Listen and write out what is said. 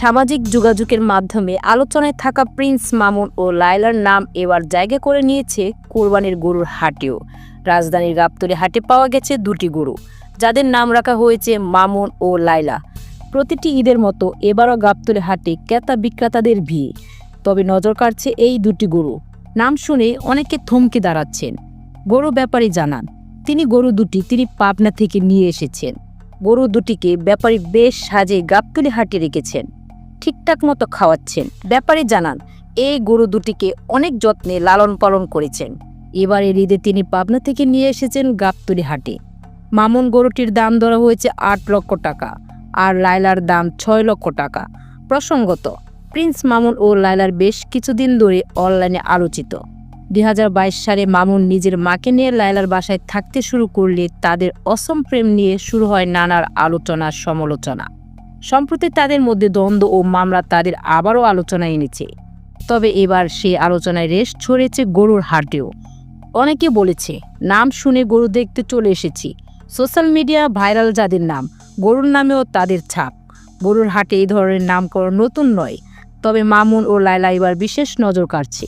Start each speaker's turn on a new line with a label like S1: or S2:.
S1: সামাজিক যোগাযোগের মাধ্যমে আলোচনায় থাকা প্রিন্স মামুন ও লায়লার নাম এবার জায়গা করে নিয়েছে কোরবানির গরুর হাটেও রাজধানীর গাবতলী হাটে পাওয়া গেছে দুটি গরু, যাদের নাম রাখা হয়েছে মামুন ও লায়লা। প্রতিটি ঈদের মতো এবারও গাবতলী হাটে ক্রেতা বিক্রেতাদের ভিড়, তবে নজর কাড়ছে এই দুটি গরু। নাম শুনে অনেকে থমকে দাঁড়াচ্ছেন। গরু ব্যাপারী জানান। তিনি গরু দুটি তিনি পাবনা থেকে নিয়ে এসেছেন। গরু দুটিকে ব্যাপারী বেশ সাজে গাবতলী হাটে রেখেছেন। ঠিকঠাক মতো খাওয়াচ্ছেন। ব্যাপারী জানান, এই গরু দুটিকে অনেক যত্নে লালন পালন করেছেন। এবারের ঈদে তিনি পাবনা থেকে নিয়ে এসেছেন গাবতলী হাটে। মামুন গরুটির দাম ধরা হয়েছে আট লক্ষ টাকা আর লায়লার দাম ছয় লক্ষ টাকা। প্রসঙ্গত, প্রিন্স মামুন ও লায়লার বেশ কিছুদিন ধরে অনলাইনে আলোচিত। দুই হাজার বাইশ সালে মামুন নিজের মাকে নিয়ে লায়লার বাসায় থাকতে শুরু করলে তাদের অসম প্রেম নিয়ে শুরু হয় নানার আলোচনা, সমালোচনা। সম্প্রতি তাদের মধ্যে দ্বন্দ্ব ও মামলা তাদের আবারও আলোচনায় এনেছে। তবে এবার সে আলোচনায় রেশ ছড়েছে গরুর হাটেও অনেকে বলেছে, নাম শুনে গরু দেখতে চলে এসেছি। সোশ্যাল মিডিয়া ভাইরাল যাদের নাম, গরুর নামেও তাদের ছাপ। গরুর হাটে এই ধরনের নামকরণ নতুন নয়। তবে মামুন ও লায়লা এবার বিশেষ নজর কাড়ছে।